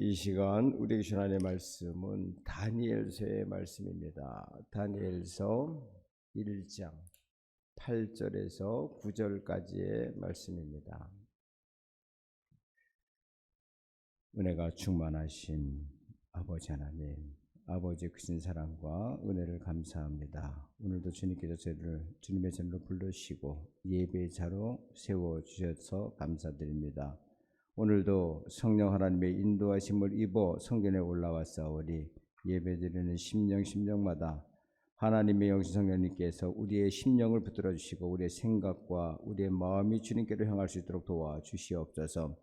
이 시간 우리에게 주신 하나님의 말씀은 다니엘서의 말씀입니다. 다니엘서 1장 8절에서 9절까지의 말씀입니다. 은혜가 충만하신 아버지 하나님, 아버지의 크신 사랑과 은혜를 감사합니다. 오늘도 주님께서 저희를 주님의 전으로 불러주시고 예배의 자로 세워 주셔서 감사드립니다. 오늘도 성령 하나님의 인도하심을 입어 성전에 올라왔사오니 예배드리는 심령 심령마다 하나님의 영신 성령님께서 우리의 심령을 붙들어 주시고 우리의 생각과 우리의 마음이 주님께로 향할 수 있도록 도와 주시옵소서.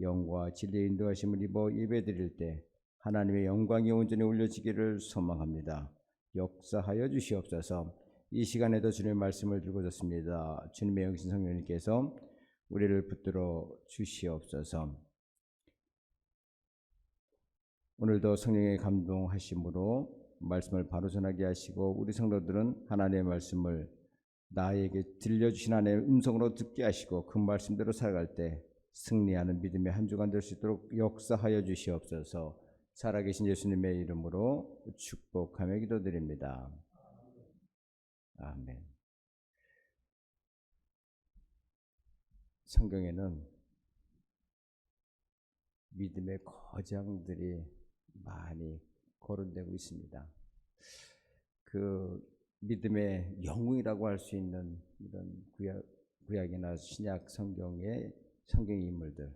영과 진리의 인도하심을 입어 예배드릴 때 하나님의 영광이 온전히 올려지기를 소망합니다. 역사하여 주시옵소서. 이 시간에도 주님의 말씀을 들고 졌습니다. 주님의 영신 성령님께서 우리를 붙들어 주시옵소서. 오늘도 성령의 감동하심으로 말씀을 바로 전하게 하시고 우리 성도들은 하나님의 말씀을 나에게 들려주신 하나님의 음성으로 듣게 하시고 그 말씀대로 살아갈 때 승리하는 믿음의 한 주간 될 수 있도록 역사하여 주시옵소서. 살아계신 예수님의 이름으로 축복하며 기도드립니다. 아멘. 성경에는 믿음의 거장들이 많이 거론되고 있습니다. 그 믿음의 영웅이라고 할 수 있는 이런 구약, 구약 이나 신약 성경의 성경 인물들,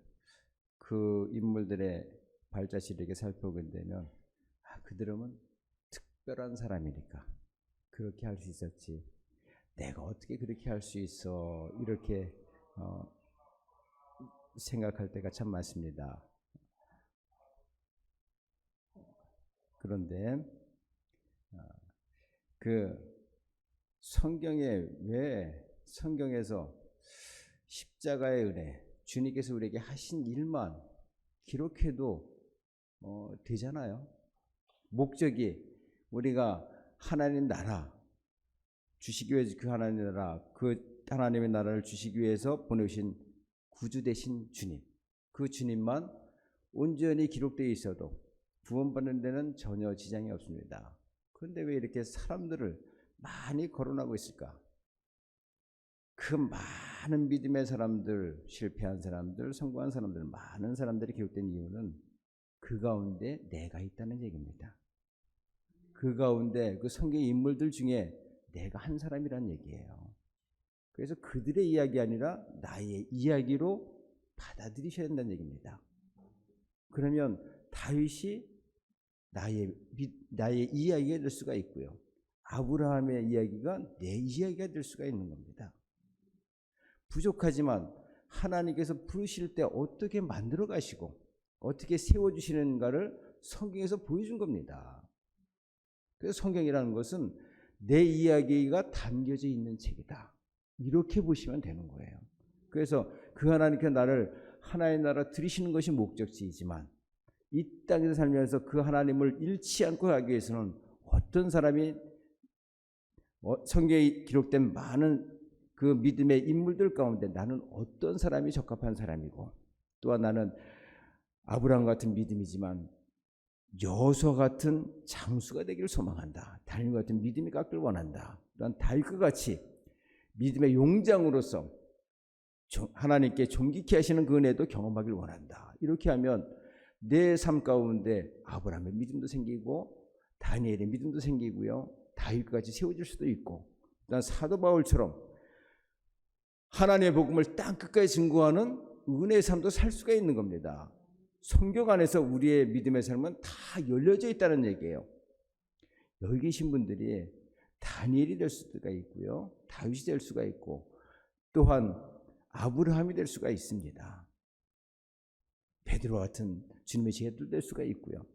그 인물들의 발자취를 살펴보게 되면 아, 그들은 특별한 사람이니까 그렇게 할 수 있었지. 내가 어떻게 그렇게 할 수 있어? 이렇게 어, 생각할 때가 참 많습니다. 그런데 어, 그 성경에 왜 성경에서 십자가의 은혜 주님께서 우리에게 하신 일만 기록해도 어, 되잖아요. 목적이 우리가 하나님 나라 주시기 위해서 그 하나님 나라 그 하나님의 나라를 주시기 위해서 보내신 구주 되신 주님 그 주님만 온전히 기록되어 있어도 구원받는 데는 전혀 지장이 없습니다. 그런데 왜 이렇게 사람들을 많이 거론하고 있을까? 그 많은 믿음의 사람들, 실패한 사람들, 성공한 사람들, 많은 사람들이 기록된 이유는 그 가운데 내가 있다는 얘기입니다. 그 가운데 그 성경 인물들 중에 내가 한 사람이란 얘기예요. 그래서 그들의 이야기 아니라 나의 이야기로 받아들이셔야 된다는 얘기입니다. 그러면 다윗이 나의 나의 이야기가 될 수가 있고요. 아브라함의 이야기가 내 이야기가 될 수가 있는 겁니다. 부족하지만 하나님께서 부르실 때 어떻게 만들어 가시고 어떻게 세워 주시는가를 성경에서 보여준 겁니다. 그래서 성경이라는 것은 내 이야기가 담겨져 있는 책이다. 이렇게 보시면 되는 거예요. 그래서 그 하나님께 나를 하나의 나라 들이시는 것이 목적지이지만 이 땅에서 살면서 그 하나님을 잃지 않고 가기 위해서는 어떤 사람이 어, 성경에 기록된 많은 그 믿음의 인물들 가운데 나는 어떤 사람이 적합한 사람이고 또한 나는 아브라함 같은 믿음이지만 여호수아 같은 장수가 되기를 소망한다. 다윗 같은 믿음이 깎길 원한다. 또한 다윗과 같이 믿음의 용장으로서 하나님께 존귀케 하시는 그 은혜도 경험하길 원한다. 이렇게 하면 내 삶 가운데 아브라함의 믿음도 생기고 다니엘의 믿음도 생기고요. 같이 세워질 수도 있고 난 사도 바울처럼 하나님의 복음을 땅 끝까지 증거하는 은혜의 삶도 살 수가 있는 겁니다. 성경 안에서 우리의 믿음의 삶은 다 열려져 있다는 얘기예요. 여기 계신 분들이 다니엘이 될 수가 있고요. 다윗이 될 수가 있고 또한 아브라함이 될 수가 있습니다. 베드로 같은 주님의 제자들 될 수가 있고요.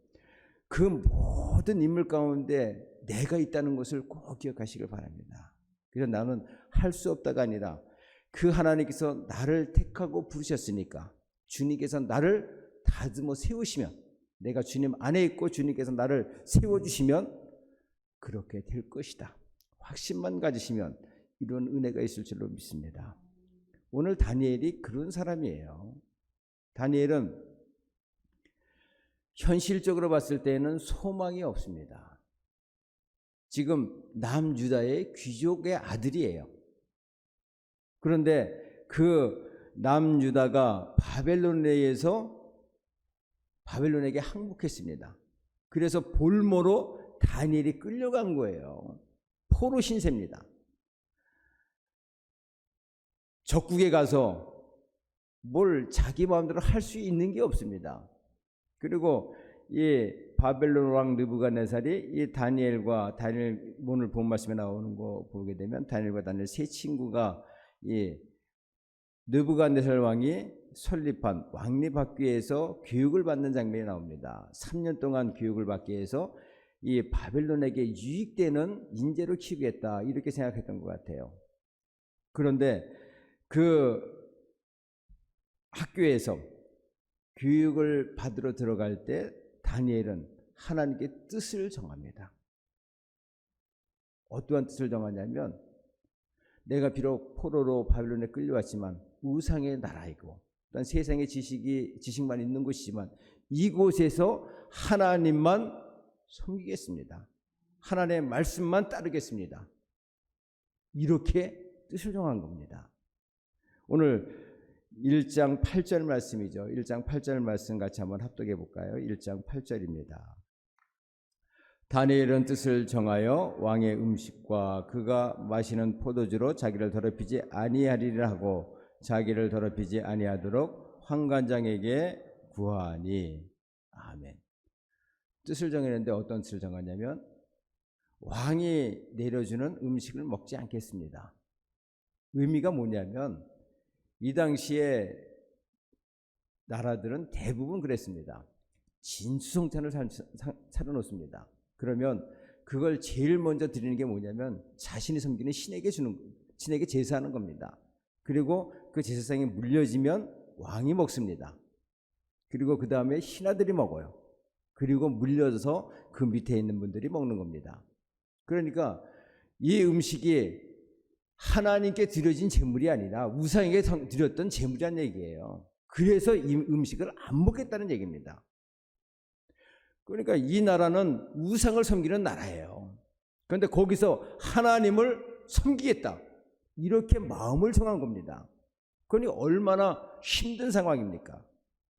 그 모든 인물 가운데 내가 있다는 것을 꼭 기억하시길 바랍니다. 그래서 나는 할 수 없다가 아니라 그 하나님께서 나를 택하고 부르셨으니까 주님께서 나를 다듬어 세우시면 내가 주님 안에 있고 주님께서 나를 세워주시면 그렇게 될 것이다. 확신만 가지시면 이런 은혜가 있을 줄로 믿습니다. 오늘 다니엘이 그런 사람이에요. 다니엘은 현실적으로 봤을 때는 소망이 없습니다. 지금 남유다의 귀족의 아들이에요. 그런데 그 남유다가 바벨론에 의해서 바벨론에게 항복했습니다. 그래서 볼모로 다니엘이 끌려간 거예요. 포로 신세입니다. 적국에 가서 뭘 자기 마음대로 할 수 있는 게 없습니다. 그리고 이 바벨론 왕 느부갓네살이 이 다니엘과 다니엘 오늘 본 말씀에 나오는 거 보게 되면 다니엘과 다니엘 세 친구가 이 느부갓네살 왕이 설립한 왕립 학교에서 교육을 받는 장면이 나옵니다. 3년 동안 교육을 받기 위해서 이 바벨론에게 유익되는 인재로 키우겠다 이렇게 생각했던 것 같아요. 그런데 그 학교에서 교육을 받으러 들어갈 때 다니엘은 하나님께 뜻을 정합니다. 어떠한 뜻을 정하냐면 내가 비록 포로로 바빌론에 끌려왔지만 우상의 나라이고 또한 세상의 지식이 지식만 있는 곳이지만 이곳에서 하나님만 섬기겠습니다. 하나님의 말씀만 따르겠습니다. 이렇게 뜻을 정한 겁니다. 오늘 1장 8절 말씀이죠. 1장 8절 말씀 같이 한번 합독해 볼까요? 1장 8절입니다. 다니엘은 뜻을 정하여 왕의 음식과 그가 마시는 포도주로 자기를 더럽히지 아니하리라 하고 자기를 더럽히지 아니하도록 황관장에게 구하니 아멘. 뜻을 정했는데 어떤 뜻을 정하냐면 왕이 내려주는 음식을 먹지 않겠습니다. 의미가 뭐냐면 이 당시에 나라들은 대부분 그랬습니다. 진수성찬을 차려놓습니다. 그러면 그걸 제일 먼저 드리는 게 뭐냐면 자신이 섬기는 신에게 주는 신에게 제사하는 겁니다. 그리고 그 제사상이 물려지면 왕이 먹습니다. 그리고 그 다음에 신하들이 먹어요. 그리고 물려서 그 밑에 있는 분들이 먹는 겁니다. 그러니까 이 음식이 하나님께 드려진 제물이 아니라 우상에게 드렸던 제물이란 얘기예요. 그래서 이 음식을 안 먹겠다는 얘기입니다. 그러니까 이 나라는 우상을 섬기는 나라예요. 그런데 거기서 하나님을 섬기겠다. 이렇게 마음을 정한 겁니다. 그러니 얼마나 힘든 상황입니까?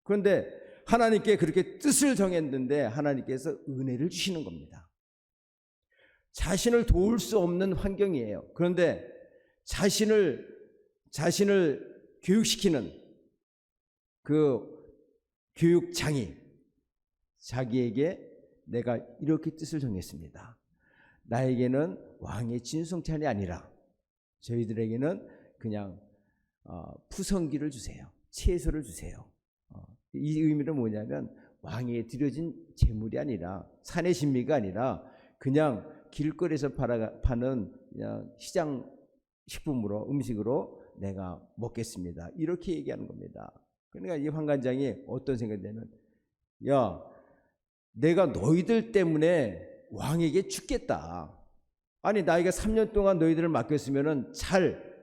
그런데 하나님께 그렇게 뜻을 정했는데 하나님께서 은혜를 주시는 겁니다. 자신을 도울 수 없는 환경이에요. 그런데 자신을 자신을 교육시키는 그 교육장이 자기에게 내가 이렇게 뜻을 정했습니다. 나에게는 왕의 진성찬이 아니라 저희들에게는 그냥 어, 푸성기를 주세요. 채소를 주세요. 어, 이 의미는 뭐냐면 왕에 드려진 재물이 아니라 산의 신미가 아니라 그냥 길거리에서 팔아, 파는 그냥 시장 식품으로 음식으로 내가 먹겠습니다. 이렇게 얘기하는 겁니다. 그러니까 이 황관장이 어떤 생각이 되면 야 내가 너희들 때문에 왕에게 죽겠다. 아니 나이가 3년 동안 너희들을 맡겼으면은 잘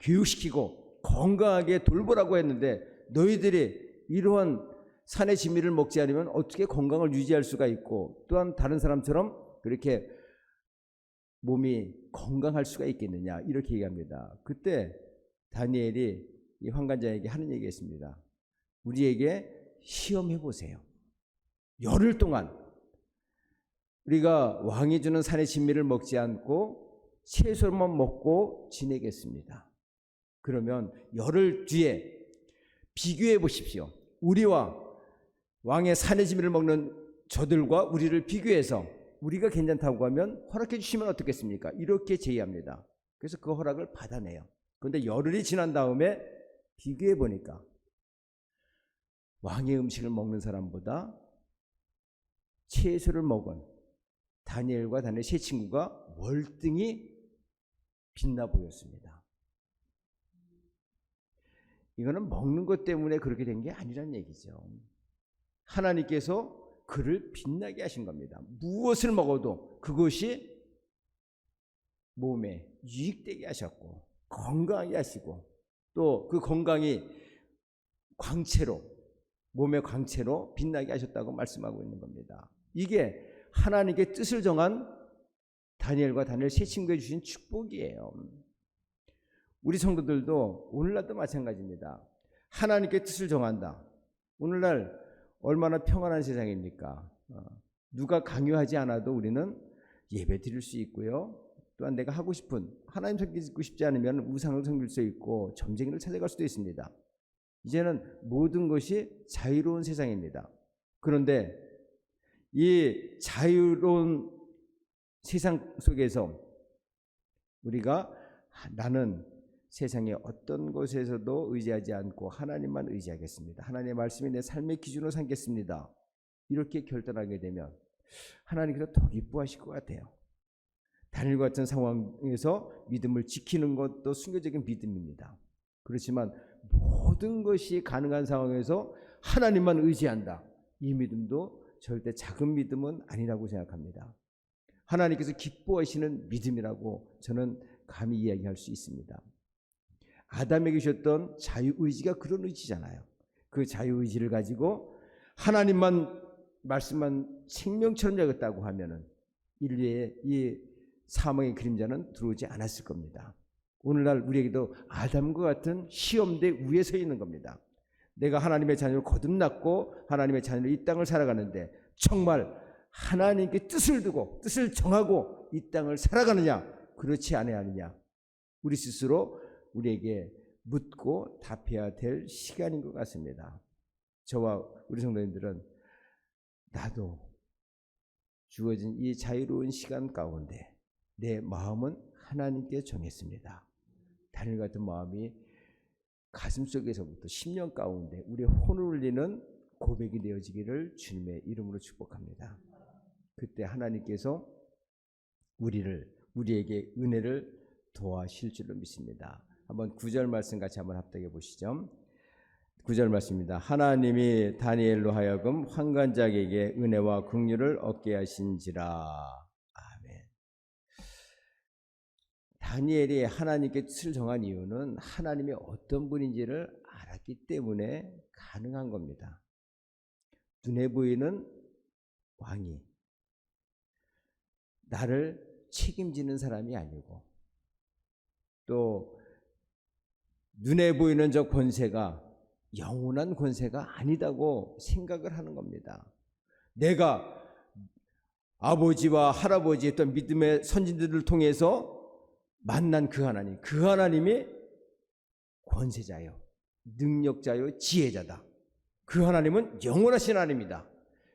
교육시키고 건강하게 돌보라고 했는데 너희들이 이러한 산의 진미를 먹지 않으면 어떻게 건강을 유지할 수가 있고 또한 다른 사람처럼 그렇게 몸이 건강할 수가 있겠느냐 이렇게 얘기합니다. 그때 다니엘이 이 환관자에게 하는 얘기가 있습니다. 우리에게 시험해 보세요. 열흘 동안 우리가 왕이 주는 산의 진미를 먹지 않고 채소만 먹고 지내겠습니다. 그러면 열흘 뒤에 비교해 보십시오. 우리와 왕의 진미를 먹는 저들과 우리를 비교해서 우리가 괜찮다고 하면 허락해 주시면 어떻겠습니까? 이렇게 제의합니다. 그래서 그 허락을 받아내요. 그런데 열흘이 지난 다음에 비교해 보니까 왕의 음식을 먹는 사람보다 채소를 먹은 다니엘과 다니엘 세 친구가 월등히 빛나 보였습니다. 이거는 먹는 것 때문에 그렇게 된 게 아니란 얘기죠. 하나님께서 그를 빛나게 하신 겁니다. 무엇을 먹어도 그것이 몸에 유익되게 하셨고 건강하게 하시고 또 그 건강이 광채로 몸의 광채로 빛나게 하셨다고 말씀하고 있는 겁니다. 이게 하나님께 뜻을 정한 다니엘과 다니엘 세 친구에 주신 축복이에요. 우리 성도들도 오늘날도 마찬가지입니다. 하나님께 뜻을 정한다. 오늘날 얼마나 평안한 세상입니까? 어, 누가 강요하지 않아도 우리는 예배 드릴 수 있고요. 또한 내가 하고 싶은 하나님 섬기고 싶지 않으면 우상을 섬길 수 있고 점쟁이를 찾아갈 수도 있습니다. 이제는 모든 것이 자유로운 세상입니다. 그런데 이 자유로운 세상 속에서 우리가 나는 세상의 어떤 곳에서도 의지하지 않고 하나님만 의지하겠습니다. 하나님의 말씀이 내 삶의 기준으로 삼겠습니다. 이렇게 결단하게 되면 하나님께서 더 기뻐하실 것 같아요. 다니엘 같은 상황에서 믿음을 지키는 것도 순교적인 믿음입니다. 그렇지만 모든 것이 가능한 상황에서 하나님만 의지한다. 이 믿음도 절대 작은 믿음은 아니라고 생각합니다. 하나님께서 기뻐하시는 믿음이라고 저는 감히 이야기할 수 있습니다. 아담에게 주셨던 자유의지가 그런 의지잖아요. 그 자유의지를 가지고 하나님만 말씀만 생명처럼 여겼다고 하면은 인류의 이 사망의 그림자는 들어오지 않았을 겁니다. 오늘날 우리에게도 아담과 같은 시험대 위에 서 있는 겁니다. 내가 하나님의 자녀를 거듭났고 하나님의 자녀로 이 땅을 살아가는데 정말 하나님께 뜻을 두고 뜻을 정하고 이 땅을 살아가느냐 그렇지 않느냐 우리 스스로 우리에게 묻고 답해야 될 시간인 것 같습니다. 저와 우리 성도님들은 나도 주어진 이 자유로운 시간 가운데 내 마음은 하나님께 정했습니다. 다른 같은 마음이 가슴 속에서부터 10년 가운데 우리의 혼을 울리는 고백이 되어지기를 주님의 이름으로 축복합니다. 그때 하나님께서 우리를 우리에게 은혜를 도와실 줄로 믿습니다. 한번 구절 말씀 같이 한번 합독해 보시죠. 구절 말씀입니다. 하나님이 다니엘로 하여금 환관자에게 은혜와 긍휼을 얻게 하신지라. 아멘. 다니엘이 하나님께 뜻을 정한 이유는 하나님이 어떤 분인지를 알았기 때문에 가능한 겁니다. 눈에 보이는 왕이 나를 책임지는 사람이 아니고 또 눈에 보이는 저 권세가 영원한 권세가 아니다고 생각을 하는 겁니다. 내가 아버지와 할아버지 어떤 믿음의 선진들을 통해서 만난 그 하나님, 그 하나님이 권세자요, 능력자요, 지혜자다. 그 하나님은 영원하신 하나님이다.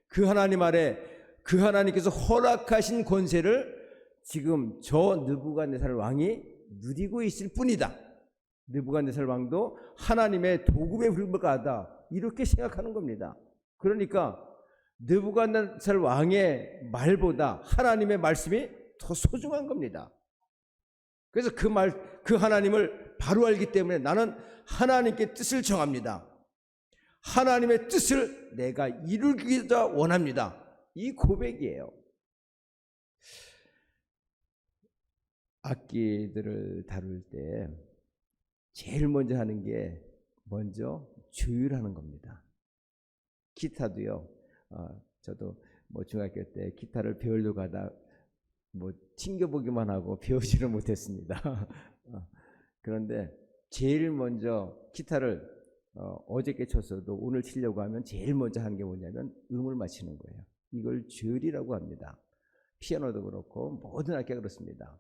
그 하나님 아래 그 하나님께서 허락하신 권세를 지금 저 느부갓네살 왕이 누리고 있을 뿐이다. 느부갓네살 왕도 하나님의 도금에 불과하다. 이렇게 생각하는 겁니다. 그러니까 느부갓네살 왕의 말보다 하나님의 말씀이 더 소중한 겁니다. 그래서 그 말, 그 하나님을 바로 알기 때문에 나는 하나님께 뜻을 정합니다. 하나님의 뜻을 내가 이루기다 원합니다. 이 고백이에요. 악기들을 다룰 때 제일 먼저 하는 게 먼저 조율하는 겁니다. 기타도요. 어, 저도 뭐 중학교 때 기타를 배우려고 하다 뭐 튕겨보기만 하고 배우지를 못했습니다. 어, 그런데 제일 먼저 기타를 어, 어저께 쳤어도 오늘 치려고 하면 제일 먼저 하는 게 뭐냐면 음을 맞추는 거예요. 이걸 조율이라고 합니다. 피아노도 그렇고 모든 악기가 그렇습니다.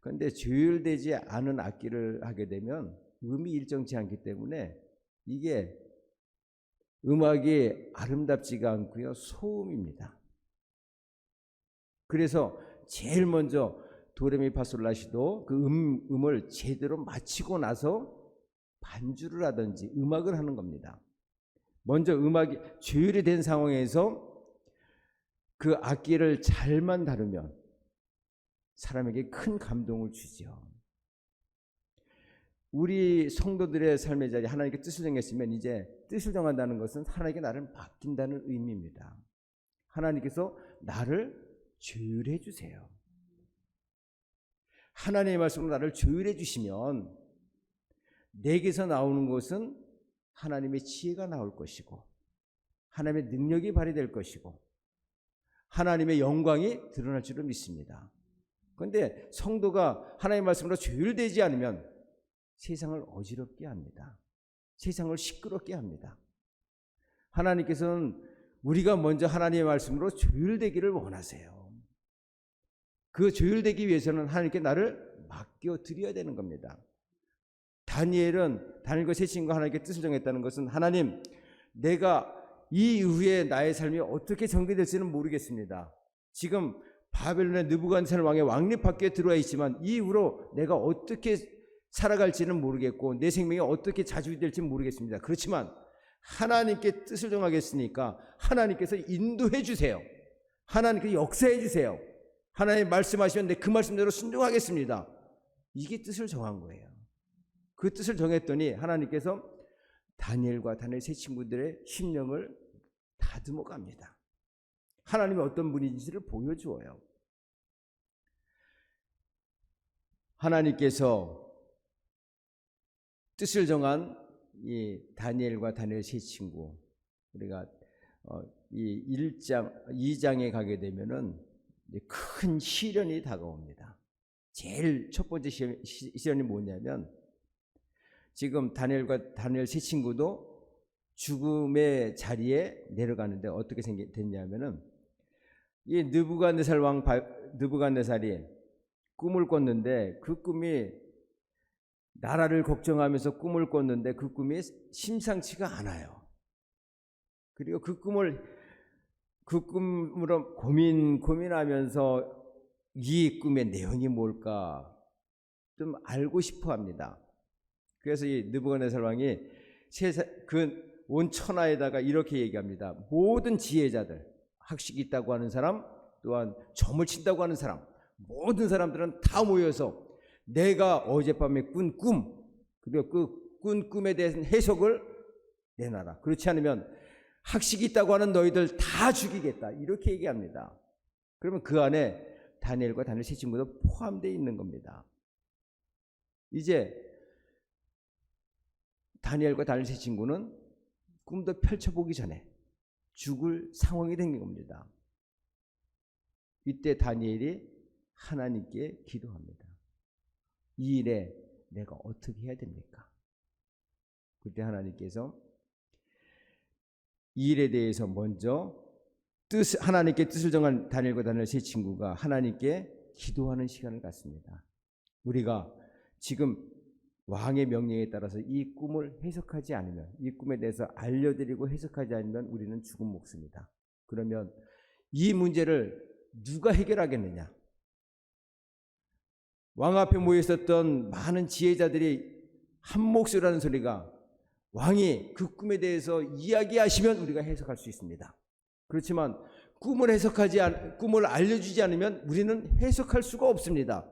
그런데 조율되지 않은 악기를 하게 되면 음이 일정치 않기 때문에 이게 음악이 아름답지가 않고요. 소음입니다. 그래서 제일 먼저 도레미파솔라시도 그 음, 음을 제대로 맞히고 나서 반주를 하든지 음악을 하는 겁니다. 먼저 음악이 조율이 된 상황에서 그 악기를 잘만 다루면 사람에게 큰 감동을 주죠. 우리 성도들의 삶의 자리 하나님께 뜻을 정했으면 이제 뜻을 정한다는 것은 하나님께 나를 맡긴다는 의미입니다. 하나님께서 나를 조율해 주세요. 하나님의 말씀으로 나를 조율해 주시면 내게서 나오는 것은 하나님의 지혜가 나올 것이고 하나님의 능력이 발휘될 것이고 하나님의 영광이 드러날 줄을 믿습니다. 그런데 성도가 하나님의 말씀으로 조율되지 않으면 세상을 어지럽게 합니다. 세상을 시끄럽게 합니다. 하나님께서는 우리가 먼저 하나님의 말씀으로 조율되기를 원하세요. 그 조율되기 위해서는 하나님께 나를 맡겨 드려야 되는 겁니다. 다니엘은 다니엘과 세 친구가 하나님께 뜻을 정했다는 것은 하나님 내가 이 이후에 나의 삶이 어떻게 전개될지는 모르겠습니다. 지금 바벨론의 느부갓네살 왕의 왕립 밖에 들어와 있지만 이후로 내가 어떻게 살아갈지는 모르겠고 내 생명이 어떻게 자주 될지 모르겠습니다. 그렇지만 하나님께 뜻을 정하겠으니까 하나님께서 인도해 주세요. 하나님께서 역사해 주세요. 하나님 말씀하시면 내그 말씀대로 순종하겠습니다. 이게 뜻을 정한 거예요. 그 뜻을 정했더니 하나님께서 다니엘과 다니엘 세 친구들의 심령을 다듬어 갑니다. 하나님이 어떤 분인지를 보여주어요. 하나님께서 뜻을 정한 이 다니엘과 다니엘 세 친구 우리가 어, 이 1장 2장에 가게 되면은 큰 시련이 다가옵니다. 제일 첫 번째 시련이 뭐냐면 지금 다니엘과 다니엘 세 친구도 죽음의 자리에 내려가는데 어떻게 됐냐면은 이 느부갓네살 왕 느부갓네살이 꿈을 꿨는데 그 꿈이 나라를 걱정하면서 꿈을 꿨는데 그 꿈이 심상치가 않아요. 그리고 그 꿈을 그 꿈으로 고민 고민하면서 이 꿈의 내용이 뭘까 좀 알고 싶어 합니다. 그래서 이 느부갓네살 왕이 그온 천하에다가 이렇게 얘기합니다. 모든 지혜자들, 학식이 있다고 하는 사람, 또한 점을 친다고 하는 사람, 모든 사람들은 다 모여서 내가 어젯밤에 꾼 꿈, 그리고 그 꾼 꿈에 대한 해석을 내놔라. 그렇지 않으면 학식이 있다고 하는 너희들 다 죽이겠다. 이렇게 얘기합니다. 그러면 그 안에 다니엘과 다니엘 세 친구도 포함되어 있는 겁니다. 이제 다니엘과 다니엘 세 친구는 꿈도 펼쳐보기 전에 죽을 상황이 된 겁니다. 이때 다니엘이 하나님께 기도합니다. 이 일에 내가 어떻게 해야 됩니까? 그때 하나님께서 이 일에 대해서 먼저 뜻 하나님께 뜻을 정한 다니엘과 다니엘 세 친구가 하나님께 기도하는 시간을 갖습니다. 우리가 지금 왕의 명령에 따라서 이 꿈을 해석하지 않으면 이 꿈에 대해서 알려드리고 해석하지 않으면 우리는 죽은 목숨이다. 그러면 이 문제를 누가 해결하겠느냐? 왕 앞에 모여 있었던 많은 지혜자들이 한 몫이라는 소리가 왕이 그 꿈에 대해서 이야기하시면 우리가 해석할 수 있습니다. 그렇지만 꿈을 해석하지 않, 꿈을 알려주지 않으면 우리는 해석할 수가 없습니다.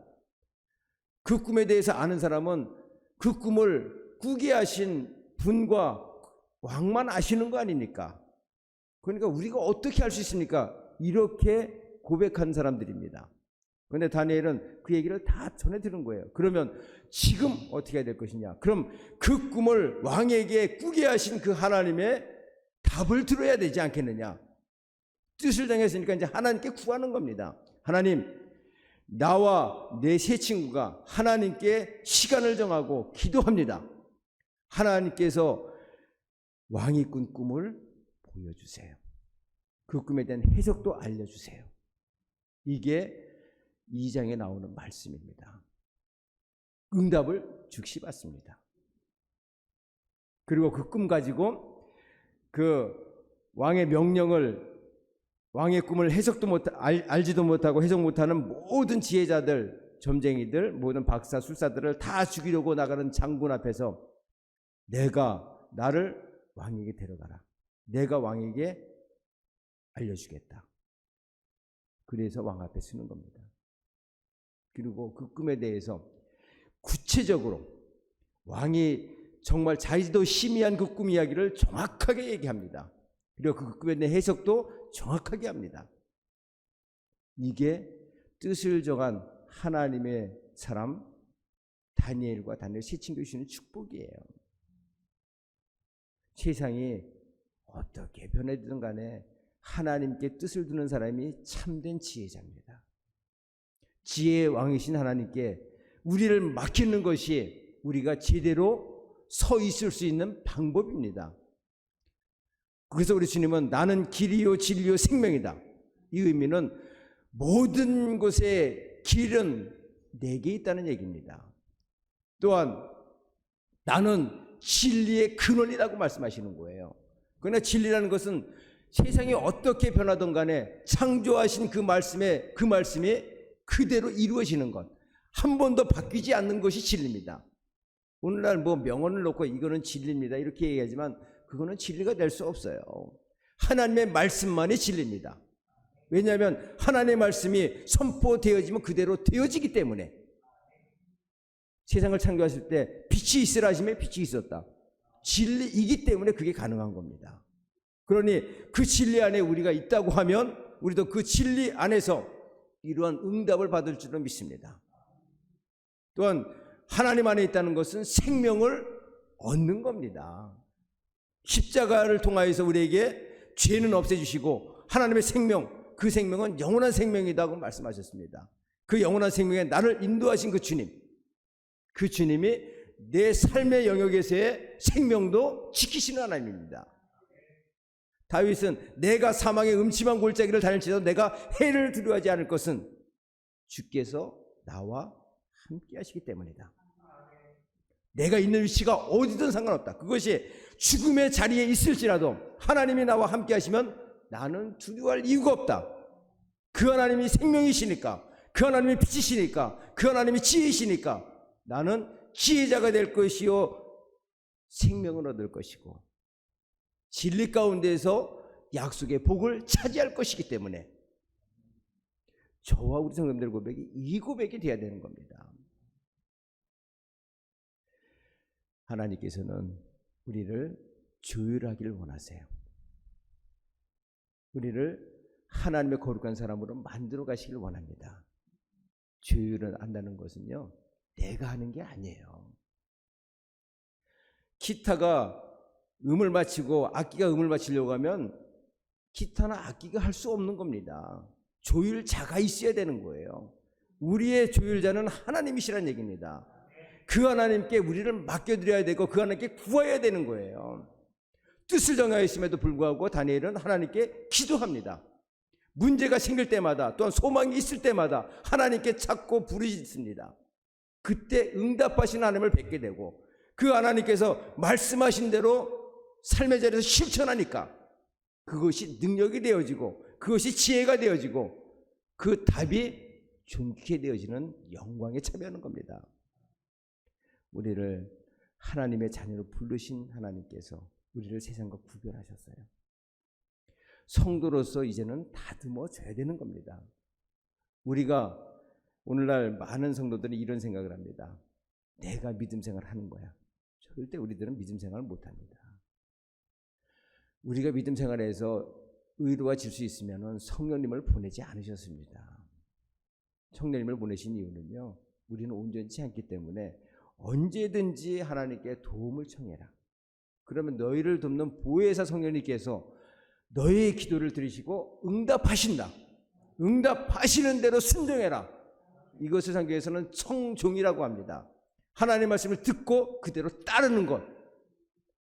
그 꿈에 대해서 아는 사람은 그 꿈을 꾸게 하신 분과 왕만 아시는 거 아닙니까? 그러니까 우리가 어떻게 할 수 있습니까? 이렇게 고백한 사람들입니다. 그런데 다니엘은 그 얘기를 다 전해 들은 거예요. 그러면 지금 어떻게 해야 될 것이냐? 그럼 그 꿈을 왕에게 꾸게 하신 그 하나님의 답을 들어야 되지 않겠느냐? 뜻을 정했으니까 이제 하나님께 구하는 겁니다. 하나님, 나와 내 세 친구가 하나님께 시간을 정하고 기도합니다. 하나님께서 왕이 꾼 꿈을 보여주세요. 그 꿈에 대한 해석도 알려주세요. 이게 2장에 나오는 말씀입니다. 응답을 즉시 받습니다. 그리고 그 꿈 가지고 그 왕의 명령을 왕의 꿈을 해석도 못 알, 알지도 못하고 해석 못하는 모든 지혜자들, 점쟁이들, 모든 박사, 술사들을 다 죽이려고 나가는 장군 앞에서 내가 나를 왕에게 데려가라. 내가 왕에게 알려주겠다. 그래서 왕 앞에 쓰는 겁니다. 그리고 그 꿈에 대해서 구체적으로 왕이 정말 자기도 심의한 그 꿈 이야기를 정확하게 얘기합니다. 그리고 그 꿈에 대한 해석도 정확하게 합니다. 이게 뜻을 정한 하나님의 사람 다니엘과 다니엘 세 친구 주시는 축복이에요. 세상이 어떻게 변해든 간에 하나님께 뜻을 두는 사람이 참된 지혜자입니다. 지혜의 왕이신 하나님께 우리를 맡기는 것이 우리가 제대로 서 있을 수 있는 방법입니다. 그래서 우리 주님은 나는 길이요 진리요 생명이다. 이 의미는 모든 곳의 길은 내게 있다는 얘기입니다. 또한 나는 진리의 근원이라고 말씀하시는 거예요. 그러나 진리라는 것은 세상이 어떻게 변하던 간에 창조하신 그 말씀에 그 말씀이 그대로 이루어지는 것. 한 번도 바뀌지 않는 것이 진리입니다. 오늘날 뭐 명언을 놓고 이거는 진리입니다. 이렇게 얘기하지만 그거는 진리가 될 수 없어요. 하나님의 말씀만이 진리입니다. 왜냐하면 하나님의 말씀이 선포되어지면 그대로 되어지기 때문에 세상을 창조하실 때 빛이 있으라 하시면 빛이 있었다. 진리이기 때문에 그게 가능한 겁니다. 그러니 그 진리 안에 우리가 있다고 하면 우리도 그 진리 안에서 이러한 응답을 받을 줄로 믿습니다. 또한 하나님 안에 있다는 것은 생명을 얻는 겁니다. 십자가를 통하여서 우리에게 죄는 없애주시고 하나님의 생명, 그 생명은 영원한 생명이다고 말씀하셨습니다. 그 영원한 생명에 나를 인도하신 그 주님, 그 주님이 내 삶의 영역에서의 생명도 지키시는 하나님입니다. 다윗은 내가 사망의 음침한 골짜기를 다닐지라도 내가 해를 두려워하지 않을 것은 주께서 나와 함께 하시기 때문이다. 내가 있는 위치가 어디든 상관없다. 그것이 죽음의 자리에 있을지라도 하나님이 나와 함께 하시면 나는 두려워할 이유가 없다. 그 하나님이 생명이시니까, 그 하나님이 빛이시니까, 그 하나님이 지혜이시니까 나는 지혜자가 될 것이요 생명을 얻을 것이고 진리 가운데서 약속의 복을 차지할 것이기 때문에 저와 우리 성도들 고백이 이 고백이 돼야 되는 겁니다. 하나님께서는 우리를 조율하기를 원하세요. 우리를 하나님의 거룩한 사람으로 만들어 가시길 원합니다. 조율을 한다는 것은요, 내가 하는 게 아니에요. 기타가 음을 맞히고 악기가 음을 맞추려고 하면 기타나 악기가 할 수 없는 겁니다. 조율자가 있어야 되는 거예요. 우리의 조율자는 하나님이시란 얘기입니다. 그 하나님께 우리를 맡겨드려야 되고 그 하나님께 구해야 되는 거예요. 뜻을 정하였음에도 불구하고 다니엘은 하나님께 기도합니다. 문제가 생길 때마다 또한 소망이 있을 때마다 하나님께 찾고 부르짖습니다. 그때 응답하신 하나님을 뵙게 되고 그 하나님께서 말씀하신 대로 삶의 자리에서 실천하니까 그것이 능력이 되어지고 그것이 지혜가 되어지고 그 답이 존귀해 되어지는 영광에 참여하는 겁니다. 우리를 하나님의 자녀로 부르신 하나님께서 우리를 세상과 구별하셨어요. 성도로서 이제는 다듬어 줘야 되는 겁니다. 우리가 오늘날 많은 성도들이 이런 생각을 합니다. 내가 믿음 생활 하는 거야. 절대 우리들은 믿음 생활을 못 합니다. 우리가 믿음 생활에서 의로워질 수 있으면 성령님을 보내지 않으셨습니다. 성령님을 보내신 이유는요, 우리는 온전치 않기 때문에 언제든지 하나님께 도움을 청해라. 그러면 너희를 돕는 보혜사 성령님께서 너희의 기도를 들으시고 응답하신다. 응답하시는 대로 순종해라. 이것을 상교에서는 청종이라고 합니다. 하나님의 말씀을 듣고 그대로 따르는 것.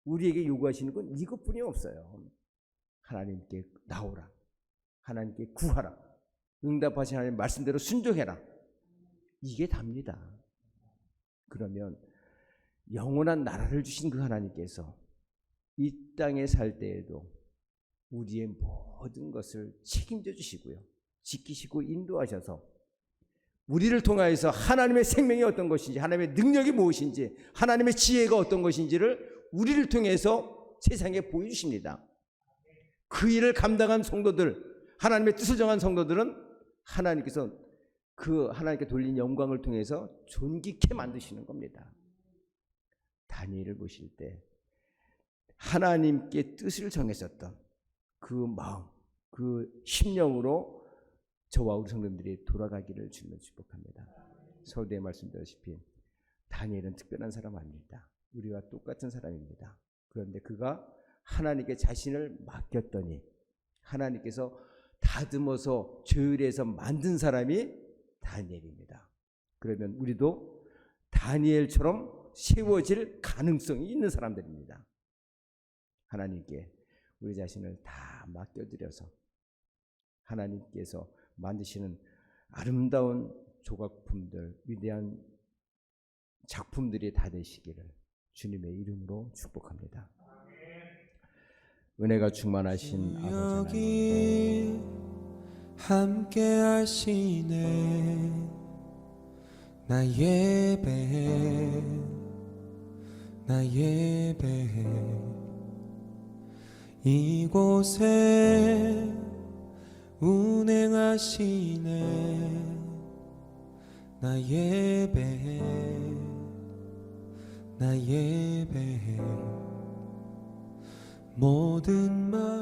우리에게 요구하시는 건 이것뿐이 없어요. 하나님께 나오라. 하나님께 구하라. 응답하신 하나님 말씀대로 순종해라. 이게 답니다. 그러면 영원한 나라를 주신 그 하나님께서 이 땅에 살 때에도 우리의 모든 것을 책임져 주시고요. 지키시고 인도하셔서 우리를 통하여서 하나님의 생명이 어떤 것인지, 하나님의 능력이 무엇인지, 하나님의 지혜가 어떤 것인지를 우리를 통해서 세상에 보여주십니다. 그 일을 감당한 성도들, 하나님의 뜻을 정한 성도들은 하나님께서 그 하나님께 돌린 영광을 통해서 존귀케 만드시는 겁니다. 다니엘을 보실 때 하나님께 뜻을 정했었던 그 마음, 그 심령으로 저와 우리 성도들이 돌아가기를 주님 축복합니다. 서두에 말씀드렸다시피 다니엘은 특별한 사람 아닙니다. 우리와 똑같은 사람입니다. 그런데 그가 하나님께 자신을 맡겼더니 하나님께서 다듬어서 조율해서 만든 사람이 다니엘입니다. 그러면 우리도 다니엘처럼 세워질 가능성이 있는 사람들입니다. 하나님께 우리 자신을 다 맡겨드려서 하나님께서 만드시는 아름다운 조각품들, 위대한 작품들이 다 되시기를 주님의 이름으로 축복합니다. 은혜가 충만하신 아버지 함께 하시네. 나 예배해 나 예배해 이곳에 운행하시네. 나 예배해 나 예배해 모든 말